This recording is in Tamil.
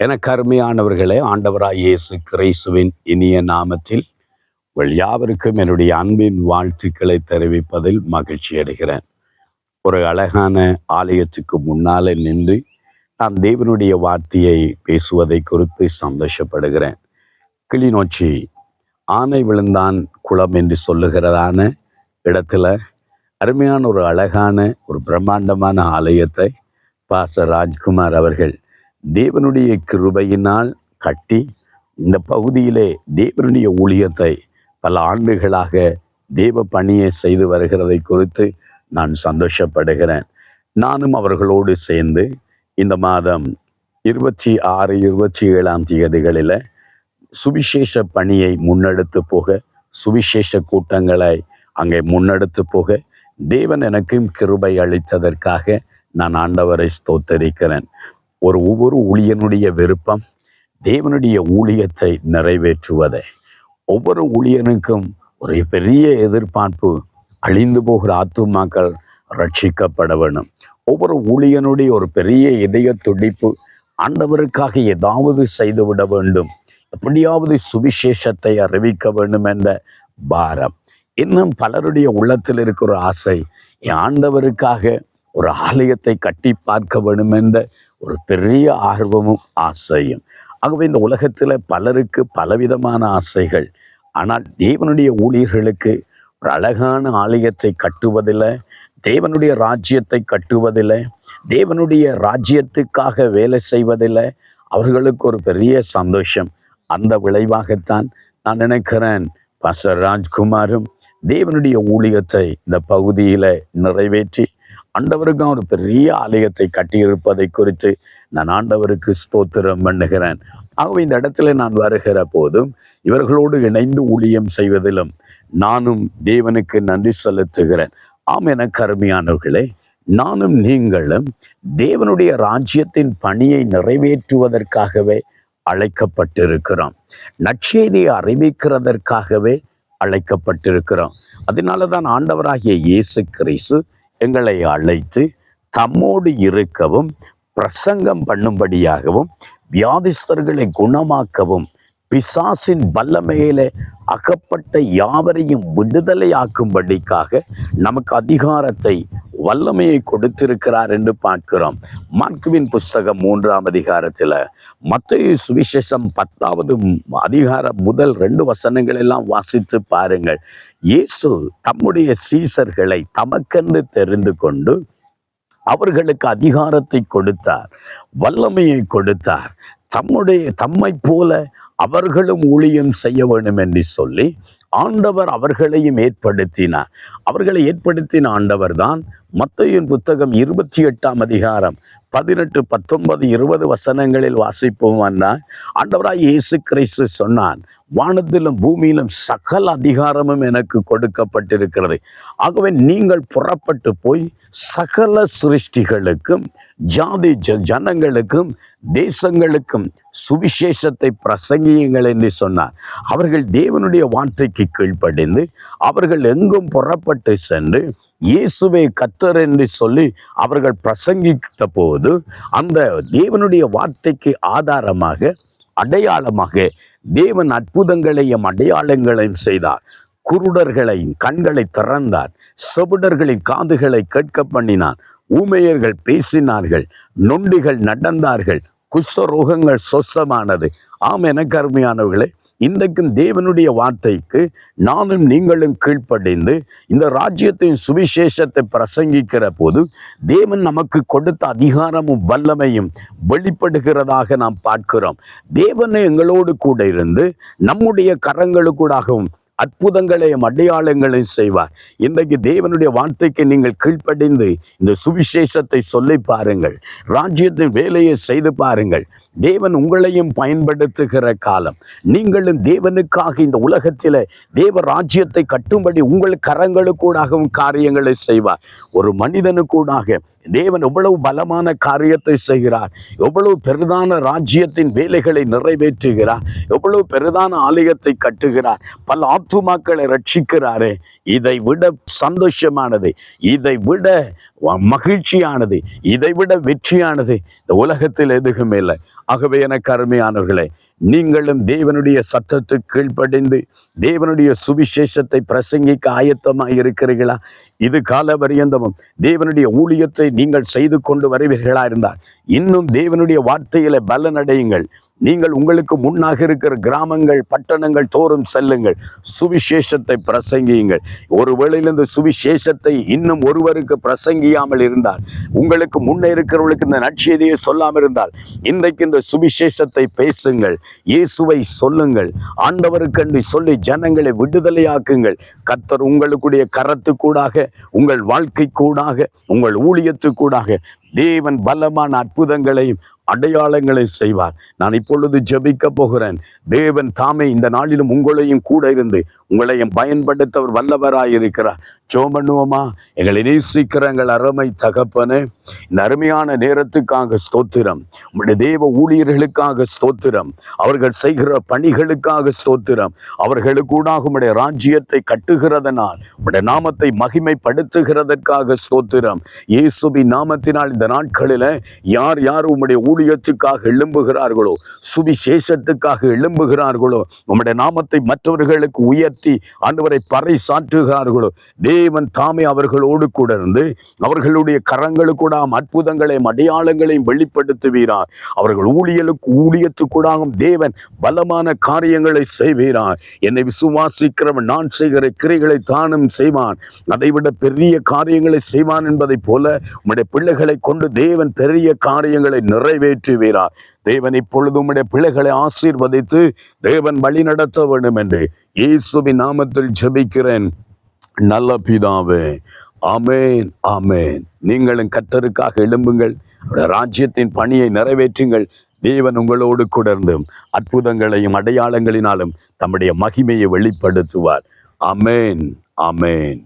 எனக்கு அருமையானவர்களே ஆண்டவராய் இயேசு கிரைசுவின் இனிய நாமத்தில் உங்கள் யாவருக்கும் என்னுடைய அன்பின் வாழ்த்துக்களை தெரிவிப்பதில் மகிழ்ச்சி அடைகிறேன். ஒரு அழகான ஆலயத்துக்கு முன்னாலே நின்று நான் தேவனுடைய வார்த்தையை பேசுவதை குறித்து சந்தோஷப்படுகிறேன். கிளிநொச்சி ஆனை விழுந்தான் குளம் என்று சொல்லுகிறதான இடத்துல அருமையான ஒரு அழகான ஒரு பிரம்மாண்டமான ஆலயத்தை பாச ராஜ்குமார் அவர்கள் தேவனுடைய கிருபையினால் கட்டி இந்த பகுதியிலே தேவனுடைய ஊழியத்தை பல ஆண்டுகளாக தேவ பணியை செய்து வருகிறதை குறித்து நான் சந்தோஷப்படுகிறேன். நானும் அவர்களோடு சேர்ந்து இந்த மாதம் இருபத்தி ஆறு இருபத்தி ஏழாம் தேதிகளில் சுவிசேஷ பணியை முன்னெடுத்து போக சுவிசேஷ கூட்டங்களை அங்கே முன்னெடுத்து போக தேவன் எனக்கும் கிருபை அளித்ததற்காக நான் ஆண்டவரை ஸ்தோத்தரிக்கிறேன். ஒரு ஒவ்வொரு ஊழியனுடைய விருப்பம் தேவனுடைய ஊழியத்தை நிறைவேற்றுவதே. ஒவ்வொரு ஊழியனுக்கும் ஒரு பெரிய எதிர்பார்ப்பு அழிந்து போகிற ஆத்துமாக்கள் ரட்சிக்கப்பட வேண்டும். ஒவ்வொரு ஊழியனுடைய ஒரு பெரிய இதய துடிப்பு ஆண்டவருக்காக ஏதாவது செய்துவிட வேண்டும். எப்படியாவது சுவிசேஷத்தை அறிவிக்க வேண்டும் என்ற பாரம். இன்னும் பலருடைய உள்ளத்தில் இருக்கிற ஆசை ஆண்டவருக்காக ஒரு ஆலயத்தை கட்டி பார்க்க வேண்டும் என்ற ஒரு பெரிய ஆர்வமும் ஆசையும். ஆகவே இந்த உலகத்தில் பலருக்கு பலவிதமான ஆசைகள். ஆனால் தேவனுடைய ஊழியர்களுக்கு ஒரு அழகான ஆலயத்தை கட்டுவதில் தேவனுடைய ராஜ்யத்தை கட்டுவதில் தேவனுடைய ராஜ்யத்துக்காக வேலை செய்வதில் அவர்களுக்கு ஒரு பெரிய சந்தோஷம். அந்த விளைவாகத்தான் நான் நினைக்கிறேன் பாஸ்டர் ராஜ்குமாரும் தேவனுடைய ஊழியத்தை இந்த பகுதியில் நிறைவேற்றி ஆண்டவருக்கும் ஒரு பெரிய ஆலயத்தை கட்டியிருப்பதை குறித்து நான் ஆண்டவருக்கு ஸ்தோத்திரம் பண்ணுகிறேன். ஆகவே இந்த இடத்துல நான் வருகிற போதும் இவர்களோடு இணைந்து ஊழியம் செய்வதிலும் நானும் தேவனுக்கு நன்றி செலுத்துகிறேன். ஆம் என கருமையானவர்களே நானும் நீங்களும் தேவனுடைய ராஜ்யத்தின் பணியை நிறைவேற்றுவதற்காகவே அழைக்கப்பட்டிருக்கிறோம். நற்செய்தியை அறிவிக்கிறதற்காகவே அழைக்கப்பட்டிருக்கிறோம். அதனால தான் ஆண்டவராகிய இயேசு கிறிஸ்து எங்களை அழைத்து தம்மோடு இருக்கவும் பிரசங்கம் பண்ணும்படியாகவும் வியாதிஸ்தர்களை குணமாக்கவும் பிசாசின் வல்லமையில அகப்பட்ட யாவரையும் விடுதலையாக்கும்படிக்காக நமக்கு அதிகாரத்தை வல்லமையை கொடுத்திருக்கிறார் என்று பார்க்கிறோம். மார்க்குவின் புஸ்தகம் மூன்றாம் அதிகாரத்தில் மத்திய சுவிசேஷம் பத்தாவது அதிகார முதல் ரெண்டு வசனங்கள் எல்லாம் வாசித்து பாருங்கள். இயேசு தம்முடைய சீசர்களை தமக்கென்று தெரிந்து கொண்டு அவர்களுக்கு அதிகாரத்தை கொடுத்தார் வல்லமையை கொடுத்தார். தம்முடைய தம்மை போல அவர்களும் ஊழியம் செய்ய வேண்டும் என்று சொல்லி ஆண்டவர் அவர்களையும் ஏற்படுத்தினார். அவர்களை ஏற்படுத்தின ஆண்டவர் தான் மத்தையின் புத்தகம் இருபத்தி எட்டாம் அதிகாரம் பதினெட்டு பத்தொன்பது இருபது வசனங்களில் வாசிப்போம் வந்தால் ஆண்டவராய் இயேசு கிறிஸ்து சொன்னான் வானத்திலும் பூமியிலும் சகல அதிகாரமும் எனக்கு கொடுக்கப்பட்டிருக்கிறது. ஆகவே நீங்கள் புறப்பட்டு போய் சகல சிருஷ்டிகளுக்கும் ஜாதி ஜனங்களுக்கும் தேசங்களுக்கும் சுவிசேஷத்தை பிரசங்கியுங்கள் என்று சொன்னார். அவர்கள் தேவனுடைய வார்த்தைக்கு கீழ்ப்படிந்து அவர்கள் எங்கும் புறப்பட்டு சென்று இயேசுவை கத்தர் என்று சொல்லி அவர்கள் பிரசங்கித்த போது அந்த தேவனுடைய வார்த்தைக்கு ஆதாரமாக அடையாளமாக தேவன் அற்புதங்களையும் அடையாளங்களையும் செய்தார். குருடர்களையும் கண்களை திறந்தார். செபுடர்களின் காதுகளை கேட்க பண்ணினான் ஊமையர்கள் பேசினார்கள். நொண்டிகள் நடந்தார்கள். குஷ்டரோகங்கள் சொஸ்தமானது ஆம் என கருமையானவர்களே இன்றைக்கும் தேவனுடைய வார்த்தைக்கு நானும் நீங்களும் கீழ்ப்படைந்து இந்த ராஜ்யத்தின் சுவிசேஷத்தை பிரசங்கிக்கிற போது தேவன் நமக்கு கொடுத்த அதிகாரமும் வல்லமையும் வெளிப்படுகிறதாக நாம் பார்க்கிறோம். தேவனை எங்களோடு கூட இருந்து நம்முடைய கரங்களுக்கூடாகவும் அற்புதங்களையும் அடையாளங்களையும் செய்வார். இன்றைக்கு தேவனுடைய வார்த்தைக்கு நீங்கள் கீழ்ப்படிந்து இந்த சுவிசேஷத்தை சொல்லி பாருங்கள். ராஜ்யத்தின் வேலையை செய்து பாருங்கள். தேவன் உங்களையும் பயன்படுத்துகிற காலம். நீங்களும் தேவனுக்காக இந்த உலகத்தில் தேவ ராஜ்யத்தை கட்டும்படி உங்கள் கரங்களுக்கூடாகவும் காரியங்களை செய்வார். ஒரு மனிதனுக்கூடாக தேவன் எவ்வளவு பலமான காரியத்தை செய்கிறார். எவ்வளவு பெரிதான ராஜ்யத்தின் வேலைகளை நிறைவேற்றுகிறார். எவ்வளவு பெரிதான ஆலயத்தை கட்டுகிறார். பல ஆத்துமாக்களை ரட்சிக்கிறாரே. இதை விட சந்தோஷமானது இதை விட மகிழ்ச்சியானது இதை விட வெற்றியானது இந்த உலகத்தில் எதுவுமே இல்லை. ஆகவே எனக்கு அருமையானவர்களே நீங்களும் தேவனுடைய சத்தத்துக்கு கீழ்ப்படைந்து தேவனுடைய சுவிசேஷத்தை பிரசங்கிக்க ஆயத்தமாக இருக்கிறீர்களா? இது கால பரியந்தமும் தேவனுடைய ஊழியத்தை நீங்கள் செய்து கொண்டு வருவீர்களா இருந்தால் இன்னும் தேவனுடைய வார்த்தையில பலனடையுங்கள். நீங்கள் உங்களுக்கு முன்னாக இருக்கிற கிராமங்கள் பட்டணங்கள் தோறும் செல்லுங்கள். சுவிசேஷத்தை பிரசங்கியுங்கள். ஒரு வேளையிலிருந்து சுவிசேஷத்தை இன்னும் ஒருவருக்கு பிரசங்கியாமல் இருந்தால் உங்களுக்கு முன்னே இருக்கிறவர்களுக்கு இந்த நற்செய்தியை சொல்லாமல் இருந்தால் இன்றைக்கு இந்த சுவிசேஷத்தை பேசுங்கள். இயேசுவை சொல்லுங்கள். ஆண்டவருக்கண்டு சொல்லி ஜனங்களை விடுதலையாக்குங்கள். கத்தர் உங்களுக்குடைய கரத்துக்கூடாக உங்கள் வாழ்க்கைக்கூடாக உங்கள் ஊழியத்துக்கூடாக தேவன் பலமான அற்புதங்களையும் அடையாளங்களை செய்வார். நான் இப்பொழுது ஜெபிக்க போகிறேன். தேவன் தாமே இந்த நாளிலும் உங்களையும் கூட இருந்து உங்களையும் பயன்படுத்தவர் வல்லவராயிருக்கிறார். ஜெபம் பண்ணுவோமா எங்களை நேசிக்கிற எங்கள் அருமை தகப்பனே இந்த அருமையான நேரத்துக்காக ஸ்தோத்திரம். உங்களுடைய தேவ ஊழியர்களுக்காக ஸ்தோத்திரம். அவர்கள் செய்கிற பணிகளுக்காக ஸ்தோத்திரம். அவர்களுக்கூடாக உங்களுடைய ராஜ்யத்தை கட்டுகிறதனால் உடைய நாமத்தை மகிமைப்படுத்துகிறதற்காக ஸ்தோத்திரம். இயேசுபி நாமத்தினால் இந்த நாட்களில் யார் யார் உம்முடைய ஊழியத்துக்காக எழும்புகிறார்களோ? சுவிசேஷத்துக்காக எழும்புகிறார்களோ? உம்முடைய நாமத்தை மற்றவர்களுக்கு உயர்த்தி ஆண்டவரை பறை சாற்றுகிறார்களோ தேவன் தாமே அவர்களோடு கூட இருந்து அவர்களுடைய கரங்களுக்கூடாம் அற்புதங்களையும் அடையாளங்களையும் வெளிப்படுத்துவீரார். அவர்கள் ஊழியலுக்கு ஊழியத்துக்கூடாகும் தேவன் பலமான காரியங்களை செய்வீரார். என்னை விசுவாசிக்கிறவன் நான் செய்கிற கிரைகளை தானும் செய்வான். அதைவிட பெரிய காரியங்களை செய்வான் என்பதைப் போல உம்முடைய பிள்ளைகளை கொண்டு தேவன் பெரிய காரியங்களை நிறைவேற்றுவீரார். தேவன் இப்பொழுது உம்முடைய பிள்ளைகளை ஆசீர்வதித்து தேவன் வழி நடத்த வேண்டும் என்று இயேசுவின் நாமத்தில் ஜெபிக்கிறேன். நல்ல பிதாவே ஆமேன் ஆமேன். நீங்களும் கத்தருக்காக எழும்புங்கள். ராஜ்யத்தின் பணியை நிறைவேற்றுங்கள். தேவன் உங்களோடு கூட அற்புதங்களையும் அடையாளங்களினாலும் தம்முடைய மகிமையை வெளிப்படுத்துவார். அமேன் அமேன்